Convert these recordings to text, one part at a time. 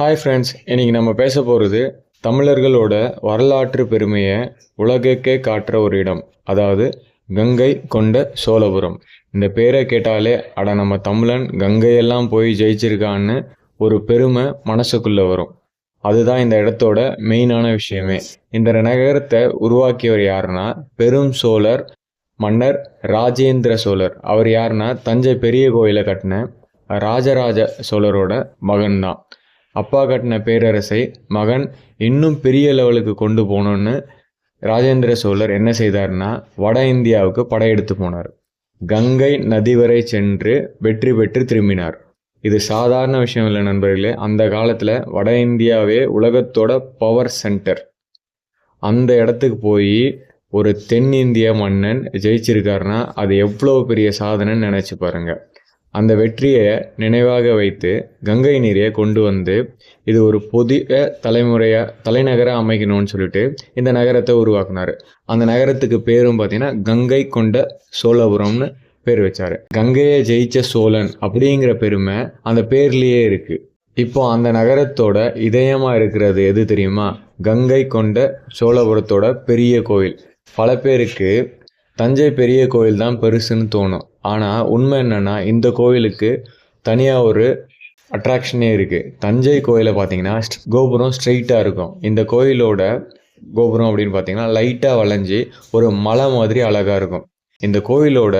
Hi friends இன்னைக்கு நம்ம பேச போகிறது தமிழர்களோட வரலாற்று பெருமையை உலகுக்கே காட்டுற ஒரு இடம். அதாவது கங்கை கொண்ட சோழபுரம். இந்த பேரை கேட்டாலே அட நம்ம தமிழன் கங்கையெல்லாம் போய் ஜெயிச்சிருக்கான்னு ஒரு பெருமை மனசுக்குள்ளே வரும். அதுதான் இந்த இடத்தோட மெயினான விஷயமே. இந்த நகரத்தை உருவாக்கியவர் யாருன்னா பெரும் சோழர் மன்னர் ராஜேந்திர சோழர். அவர் யாருன்னா தஞ்சை பெரிய கோயிலை கட்டின ராஜராஜ சோழரோட மகன்தான். அப்பா கட்டின பேரரசை மகன் இன்னும் பெரிய லெவலுக்கு கொண்டு போகணுன்னு ராஜேந்திர சோழர் என்ன செய்தார்னா வட இந்தியாவுக்கு படையெடுத்து போனார். கங்கை நதி வரை சென்று வெற்றி பெற்று திரும்பினார். இது சாதாரண விஷயம் இல்லை நண்பர்களே. அந்த காலத்தில் வட இந்தியாவே உலகத்தோட பவர் சென்டர் அந்த இடத்துக்கு போய் ஒரு தென்னிந்திய மன்னன் ஜெயிச்சிருக்காருன்னா அது எவ்வளோ பெரிய சாதனைன்னு நினச்சி பாருங்கள் அந்த வெற்றியை நினைவாக வைத்து கங்கை நீரை கொண்டு வந்து இது ஒரு புதிய தலைமுறையாக தலைநகராக அமைக்கணும்னு சொல்லிட்டு இந்த நகரத்தை உருவாக்குனார். அந்த நகரத்துக்கு பேரும் பார்த்தீங்கன்னா கங்கை கொண்ட சோழபுரம்னு பேர் வச்சார். கங்கையை ஜெயிச்ச சோழன் அப்படிங்கிற பெருமை அந்த பேர்லேயே இருக்குது இப்போ அந்த நகரத்தோட இதயமாக இருக்கிறது எது தெரியுமா? கங்கை கொண்ட சோழபுரத்தோட பெரிய கோயில். பல பேருக்கு தஞ்சை பெரிய கோயில் தான் பெருசுன்னு தோணும். ஆனால் உண்மை என்னென்னா இந்த கோயிலுக்கு தனியாக ஒரு அட்ராக்ஷனே இருக்குது தஞ்சை கோயிலை பார்த்தீங்கன்னா கோபுரம் ஸ்ட்ரெயிட்டாக இருக்கும். இந்த கோயிலோட கோபுரம் அப்படின்னு பார்த்தீங்கன்னா லைட்டாக வளைஞ்சி ஒரு மலை மாதிரி அழகாக இருக்கும். இந்த கோயிலோட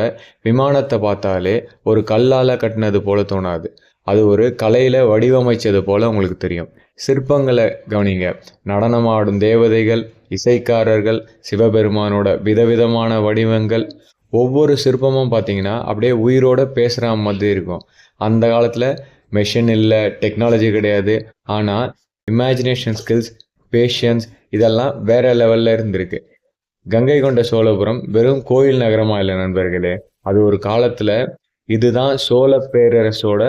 விமானத்தை பார்த்தாலே ஒரு கல்லால் கட்டினது போல தோணாது. அது ஒரு கலையில் வடிவமைச்சது போல் உங்களுக்கு தெரியும். சிற்பங்களை கவனிங்க. நடனமாடும் தேவதைகள் இசைக்காரர்கள் சிவபெருமானோட விதவிதமான வடிவங்கள் ஒவ்வொரு சிற்பமும் பார்த்தீங்கன்னா அப்படியே உயிரோட பேசுகிற மாதிரி இருக்கும். அந்த காலத்தில் மெஷின் இல்லை டெக்னாலஜி கிடையாது. ஆனால் இமேஜினேஷன் ஸ்கில்ஸ் பேஷன்ஸ் இதெல்லாம் வேற லெவலில் இருந்திருக்கு. கங்கை கொண்ட சோழபுரம் வெறும் கோயில் நகரமாக இல்லை நண்பர்களே. அது ஒரு காலத்தில் இதுதான் சோழ பேரரசோட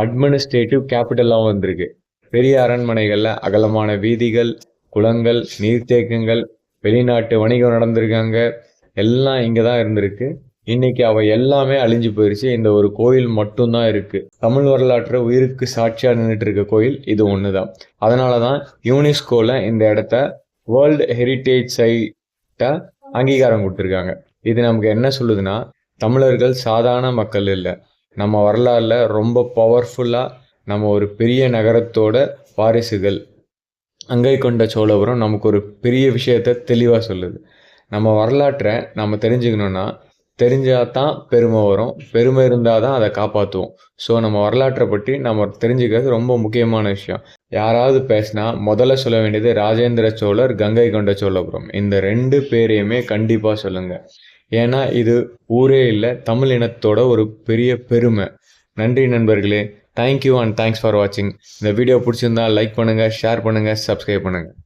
அட்மினிஸ்ட்ரேட்டிவ் கேபிட்டலாகவும் வந்திருக்கு. பெரிய அரண்மனைகளில் அகலமான வீதிகள் குளங்கள் நீர்த்தேக்கங்கள் வெளிநாட்டு வணிகம் நடந்திருக்காங்க. எல்லாம் இங்கே தான் இருந்திருக்கு. இன்னைக்கு அவ எல்லாமே அழிஞ்சு போயிருச்சு. இந்த ஒரு கோயில் மட்டும்தான் இருக்கு. தமிழ் வரலாற்று உயிருக்கு சாட்சியாக நின்றுட்டு இருக்க கோயில் இது ஒன்று தான் அதனால தான் யூனெஸ்கோவில் இந்த இடத்த வேர்ல்டு ஹெரிட்டேஜ் சைட்டை அங்கீகாரம் கொடுத்துருக்காங்க. இது நமக்கு என்ன சொல்லுதுன்னா தமிழர்கள் சாதாரண மக்கள் இல்லை. நம்ம வரலாறுல ரொம்ப பவர்ஃபுல்லாக நம்ம ஒரு பெரிய நகரத்தோட வாரிசுகள். அங்கை கொண்ட சோழபுரம் நமக்கு ஒரு பெரிய விஷயத்த தெளிவாக சொல்லுது. நம்ம வரலாற்றை நம்ம தெரிஞ்சுக்கணுன்னா தெரிஞ்சால் தான் பெருமை வரும். பெருமை இருந்தால் தான் அதை காப்பாற்றுவோம் ஸோ நம்ம வரலாற்றை பற்றி நம்ம தெரிஞ்சுக்கிறது ரொம்ப முக்கியமான விஷயம். யாராவது பேசினா முதல்ல சொல்ல வேண்டியது ராஜேந்திர சோழர் கங்கை கொண்ட சோழபுரம். இந்த ரெண்டு பேரையுமே கண்டிப்பாக சொல்லுங்கள் ஏன்னா இது ஊரே இல்லை தமிழ் இனத்தோட ஒரு பெரிய பெருமை. நன்றி நண்பர்களே. தேங்க்யூ அண்ட் தேங்க்ஸ் ஃபார் வாட்சிங் இந்த வீடியோ பிடிச்சிருந்தா லைக் பண்ணுங்கள் ஷேர் பண்ணுங்கள் சப்ஸ்கிரைப் பண்ணுங்கள்